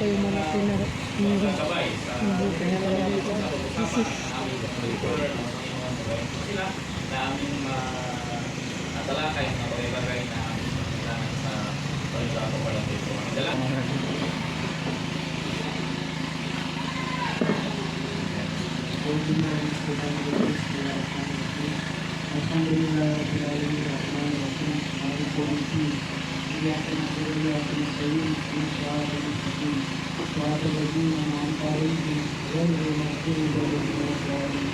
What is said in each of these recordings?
umaga po sa ating lahat. Information, Christian, Jester Congressamos, Dempster Ayon, yung pag-ibig talaga, ano medyo, Isa po ito yung mga pinag- Hindi kaya kaya ito.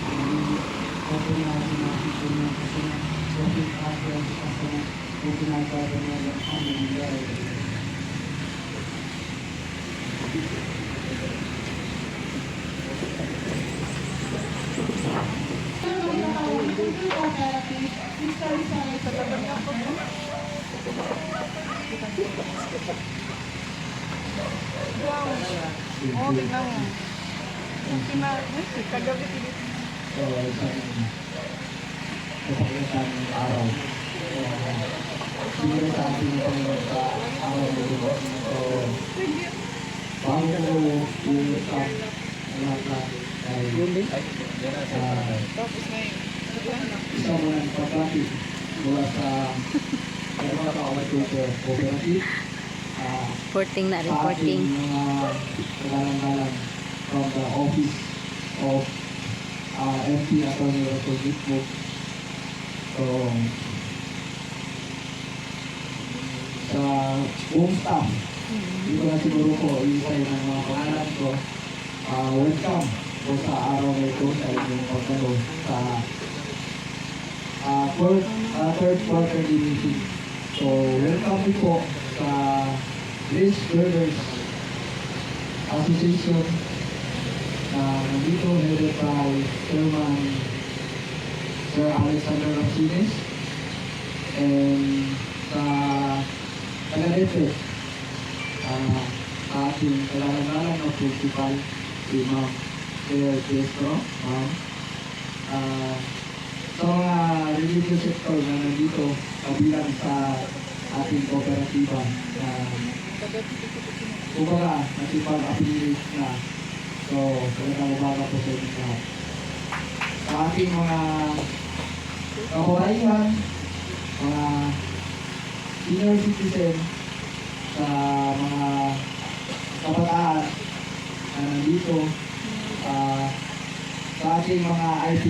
Isip. namin matalakay ang mga bagay na kailangan sa pagkakaroon ko pala dito. Dala. cooperative, Oo, tingnan mo. Yung pina, kagabi, So, isang kapagkasang araw. Siguro sa ating Panginoon sa araw. Na ito. So, bago ko i-stop ang lahat na ay isa mo ng mula sa mga ka-Tutor Cooperative. Reporting na, reporting. kagalang-galang from the office of uh, MP Attorney Roto Gitmo. So, sa buong staff, hindi ko na siguro po iisay ng mga pangalan ko. Uh, welcome po sa araw na ito sa inyong pagdalo sa uh, third, uh, third quarterly meeting. So, welcome po sa Grace Brothers Association na nandito headed by Chairman Sir Alexander Racines and sa Tagalete uh, sa ating kalalangalan ng principal si Ma'am Claire Piestro Ma'am. Uh, sa mga religious sector na nandito kabilang sa ating kooperatiba na kumbaga nasipag-affiliate na so magandang umaga po sa inyo lahat sa ating mga kababayan mga senior citizen sa mga kabataan na nandito ah, sa ating mga IT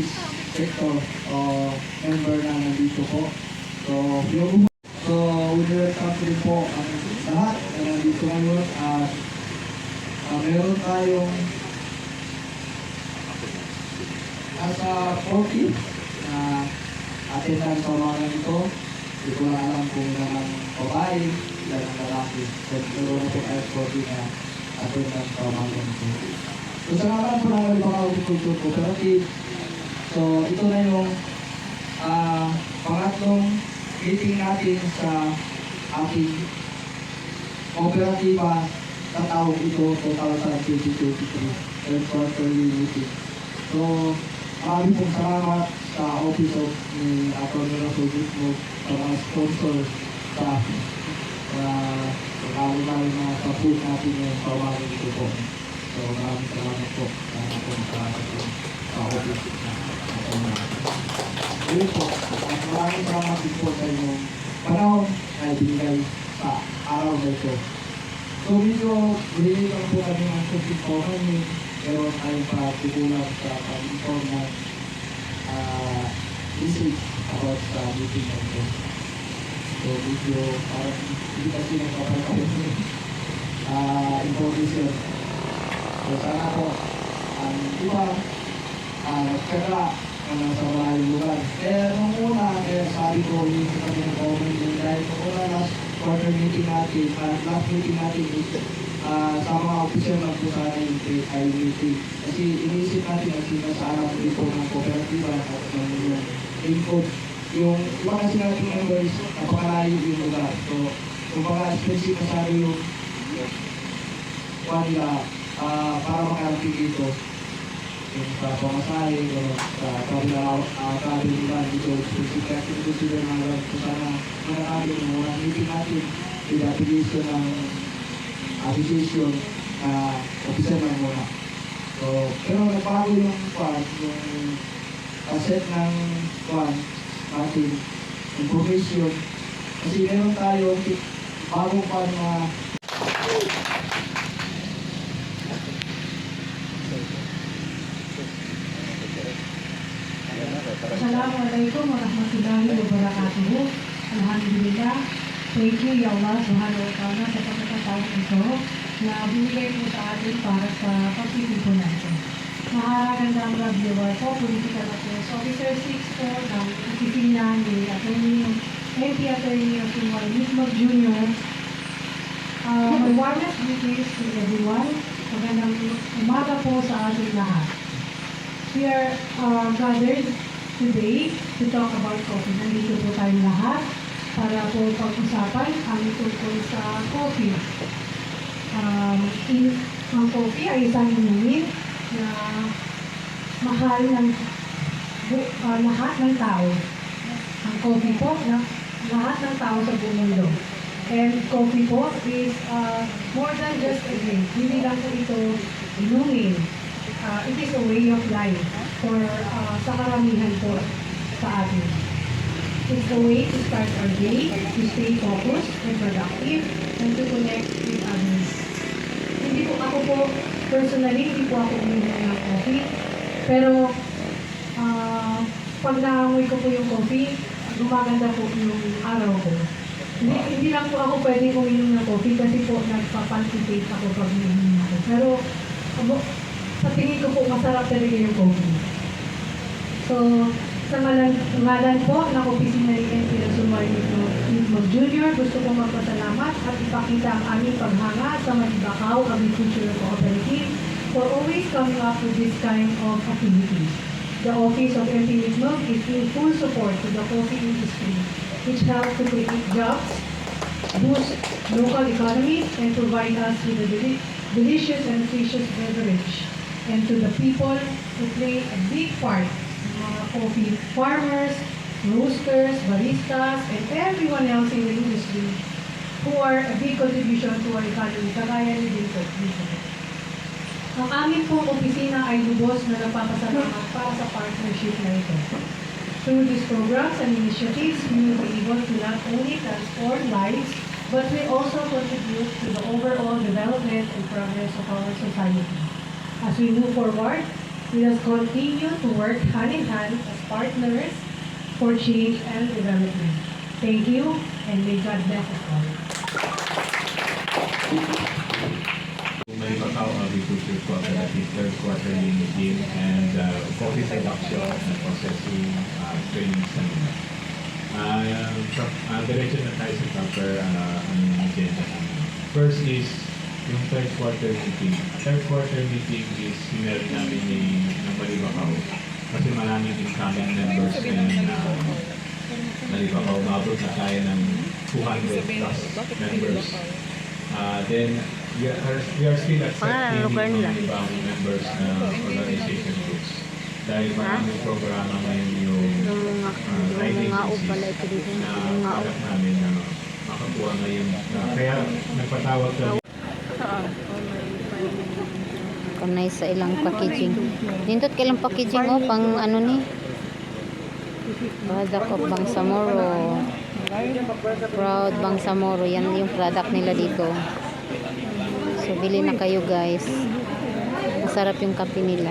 sector o member na nandito po. So, yung So, we welcome din po ang lahat na nandito ngayon at ah, meron tayong nasa 40 na attendance sa mga ganito. Hindi ko lang alam kung ilan ang babae, ilan ang lalaki. So, meron na po tayo 40 na attendance sa mga ganito. So, sa ngalan po ng mga agriculture cooperative, so ito na yung ah pangatlong meeting natin sa ating kooperatiba sa taong ito 2023 third quarterly meeting. So, marami pong salamat sa office of ni Atty. Russell Gitmo sa mga sponsor sa uh, lalo-lalo na food natin yung pamahalan ito po. So, maraming salamat po sa ating salamat po sa office na Yun po, at maraming salamat din po sa inyong panahon na ibigay sa araw na ito. So, medyo hindi lang po kami ng susit po kami. Meron tayong pagkukulang sa pag-inform na ah, message about sa meeting na ito. So, video, parang hindi kasi nagpapalit ah information. So, sana po, ang iba, ah, magkaka, ang nasa maraming lugar. Kaya nung una, kaya sabi ko, yung sa kami ng din, dahil nung una last quarter meeting natin, ah, last meeting natin is, ah, sa mga official lang po sana yung ay meeting. Kasi iniisip natin ang sinasarap dito ng kooperatiba at ng yung income. Yung iba kasi natin members, napakalayo yung lugar. So, kung baka specific masyado yung nila ah, para makarating dito sa pamasahe, sa uh, nila dito, specific activity sila ng alam kung sana manakali ng mga meeting natin with the application ng application na officer lang muna. So, pero nagbago yung kwan, yung asset ng kwan natin, information, kasi meron tayo bagong kwan na warahmatullahi wabarakatuh. Alhamdulillah. Thank you, Ya Allah Subhanahu wa Ta'ala sa pagkakataon ito na binigay mo sa atin para sa pagtitipo natin. Mahagandang reviewer po, Political Affairs Officer 6 po ng opisina ni Attorney MP Attorney of Iwan Mismog Jr. Uh, my warmest greetings to everyone. Magandang umaga po sa ating lahat. We are uh, gathered today to talk about coffee. Nandito po tayong lahat para po pag-usapan ang tungkol sa coffee. Um, in, ang coffee ay isang inumin na mahal ng uh, lahat ng tao. Ang coffee po na lahat ng tao sa buong mundo. And coffee po is uh, more than just a drink. Hindi lang po ito inumin uh, it is a way of life for uh, sa karamihan po sa atin. It's a way to start our day, to stay focused and productive, and to connect with others. Hindi po ako po, personally, hindi po ako uminom ng coffee. Pero, uh, pag naamoy ko po yung coffee, gumaganda po yung araw ko. Hindi, hindi lang po ako pwede uminom ng coffee kasi po nagpapalpitate ako pag uminom ako. Pero, abo, sa tingin ko po masarap talaga yung coffee. So, sa ngalan, ngalan po ng opisina ni NP Sumay Nitmo Jr., gusto kong magpasalamat at ipakita ang aming paghanga sa Malibakaw Agricultural Cooperative for always coming up with this kind of activities. The Office of MP Nitmog is in full support to the coffee industry, which helps to create jobs, boost local economies, and provide us with a deli- delicious and nutritious beverage. And to the people who play a big part, mga coffee farmers, roasters, baristas, and everyone else in the industry who are a big contribution to our economy, kagaya ni dito. Ang aming pong opisina ay lubos na nagpapasalamat para sa partnership na ito. Through these programs and initiatives, we will be able to not only transform lives, but we also contribute to the overall development and progress of our society. As we move forward, we must continue to work hand in hand as partners for change and development. Thank you, and may God bless us all. Malibakaw Agriculture Cooperative third quarterly meeting and uh, coffee production and processing uh, training seminar. Uh, pro- uh, diretso na tayo sa proper uh, ano, agenda namin. First is yung third quarter meeting. Third quarter meeting is meron namin ni ng Malibakaw kasi maraming incoming members ngayon na Malibakaw. Umabot na tayo ng 200 plus members. Uh, then, we are, we are still accepting yung mga ibang members na organization groups. Dahil maraming programa ngayon yung Yung mga, uh, yung ko dito. na Yung mga harap namin na makakuha ngayon. Uh, kaya nagpatawag kami Kanay sa ilang packaging. Dindot ka ilang packaging oh, pang ano ni. Product of Bangsamoro. Proud Bangsamoro. Yan yung product nila dito. So, bili na kayo guys. Masarap yung kape nila.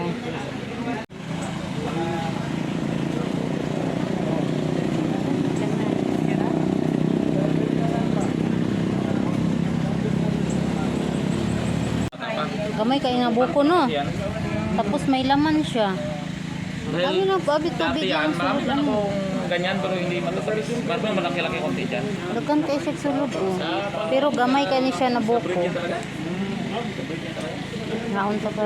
Gamay kayo nga buko no. Yan. Tapos may laman siya. Abi na, abi tubig yan, ang marami na ano. akong ganyan pero hindi matatabis. Marami malaki-laki konti dyan. Dagan kay siya sulod oh. Pero gamay kay ni siya na buko. Naon sa ka.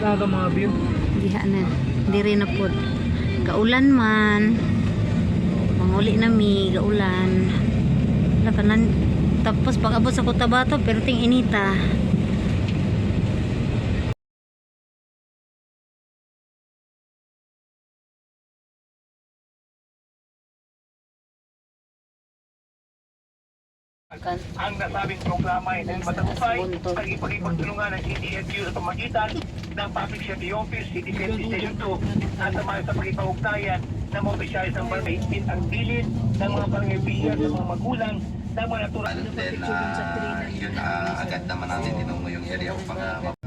Yan na mga view. Diha na. Diri na pod. Gaulan man. Manguli na mi, gaulan. Wala ka nan tapos pag abot sa Cotabato pero ting inita. Ang nasabing programa ay matagumpay sa ipagipagtulungan ng CDFU sa pamagitan ng Public Safety Office, City Safety Station 2 at naman sa pagkipaugnayan ng mga opisyalis ng barangay ang bilid ng mga barangay official sa mga magulang ng mga natural. And then, uh, yun, uh, agad naman natin tinungo yung area upang uh,